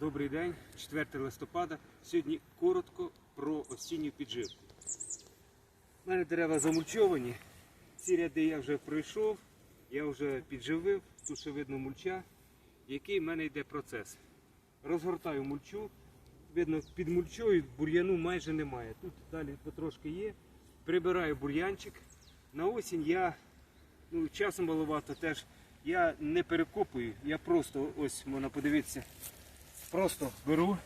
Добрий день, 4 листопада. Сьогодні коротко про осінню підживку. У мене дерева замульчовані. Ці ряди я вже пройшов, я вже підживив, тут ще видно мульча. Який в мене йде процес? Розгортаю мульчу, видно, під мульчою бур'яну майже немає. Тут далі потрошки є. Прибираю бур'янчик. На осінь я, ну, часом маловато теж, я не перекопую, я просто, ось можна подивитися, просто беру.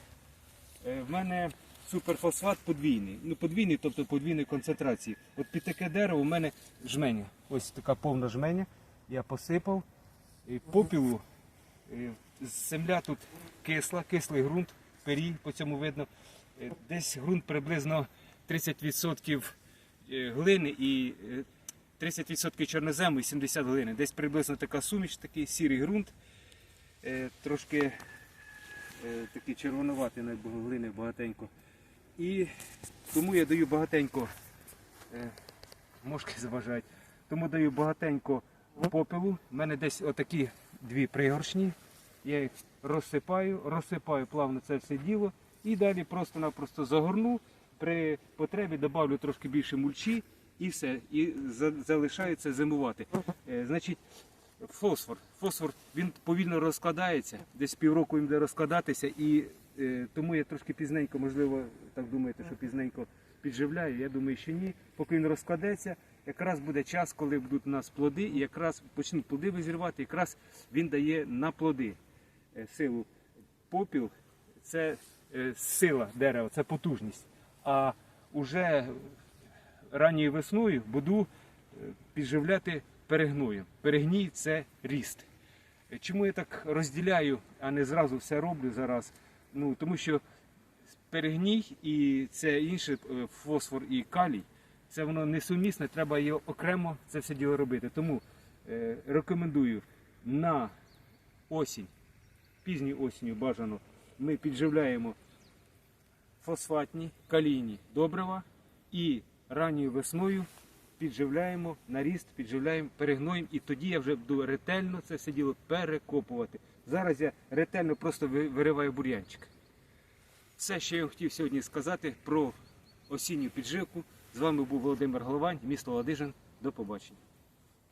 Е, В мене суперфосфат подвійний. Ну, подвійний, тобто подвійної концентрації. От під таке дерево у мене жменя. Ось така повна жменя. Я посипав. І попілу. е, Земля тут кисла, кислий ґрунт, пері, по цьому видно. Е, Десь ґрунт приблизно 30% е, глини і е, 30% чорнозему і 70 глини. Десь приблизно така суміш, такий сірий ґрунт. Трошки е, такий червонуватий на глини багатенько. І тому я даю багатенько, е, мошки заважають, тому даю багатенько попелу. У мене десь отакі дві пригоршні. Я їх розсипаю, розсипаю плавно це все діло і далі просто-напросто загорну. При потребі додавлю трошки більше мульчі і все. І за- залишається зимувати. Е, значить, фосфор. Фосфор він повільно розкладається, десь півроку він буде розкладатися, і е, тому я трошки пізненько, можливо, так думаєте, що пізненько підживляю. Я думаю, що ні. Поки він розкладеться, якраз буде час, коли будуть у нас плоди, і якраз почнуть плоди визрівати, якраз він дає на плоди е, силу. Попіл це е, сила дерева, це потужність. А уже ранньою весною буду е, підживляти перегноєм. Перегній це ріст. Е, Чому я так розділяю, а не зразу все роблю зараз? Ну, тому що перегній і це інше е, фосфор і калій, це воно несумісне, треба його окремо це все діло робити. Тому е, рекомендую на осінь, пізньою осінню бажано, ми підживляємо фосфатні, калійні добрива і ранньою весною підживляємо наріст, підживляємо перегноїмо, і тоді я вже буду ретельно це все діло перекопувати. Зараз я ретельно просто вириваю бур'янчик. Все, що я хотів сьогодні сказати про осінню підживку. З вами був Володимир Головань, місто Ладижин. До побачення.